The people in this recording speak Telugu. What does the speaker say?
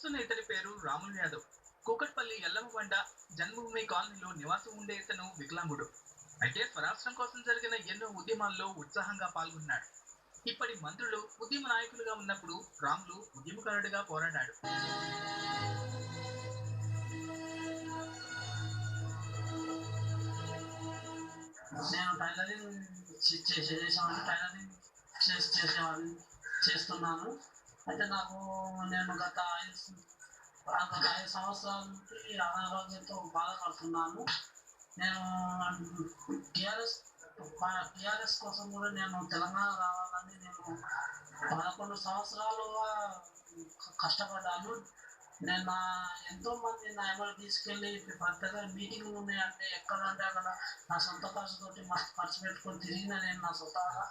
చూస్తున్న ఇతని పేరు రాముల్ యాదవ్. కూకట్పల్లి ఎల్లమ్మబండ జన్మభూమి కాలనీలో నివాసం ఉండే ఇతను వికలాంగుడు. అయితే స్వరాష్ట్రం కోసం జరిగిన ఎన్నో ఉద్యమాల్లో ఉత్సాహంగా పాల్గొన్నాడు. ఇప్పటి మంత్రులు ఉద్యమ నాయకులుగా ఉన్నప్పుడు రాములు ఉద్యమకారుడిగా పోరాడాడు. నేను టైలరింగ్ చే- టైలరింగ్ చేసి చేసేవాడిని చేస్తున్నాను. అయితే నాకు నేను గత ఐదు సం- గత ఐదు సంవత్సరాల నుండి అనారోగ్యంతో బాధపడుతున్నాను నేను టిఆర్ఎస్ టిఆర్ఎస్ కోసం కూడా నేను తెలంగాణ రావాలని నేను పదకొండు సంవత్సరాలుగా క- కష్టపడ్డాను నేను నా ఎంతో మంది నా ఎవరు తీసుకెళ్ళి పెద్దగా మీటింగ్లు ఉన్నాయంటే ఎక్కడ అంటే అక్కడ నా సొంత ఖర్చుతోటి మస్తు ఖర్చు పెట్టుకొని తిరిగిన నేను నా సొంతగా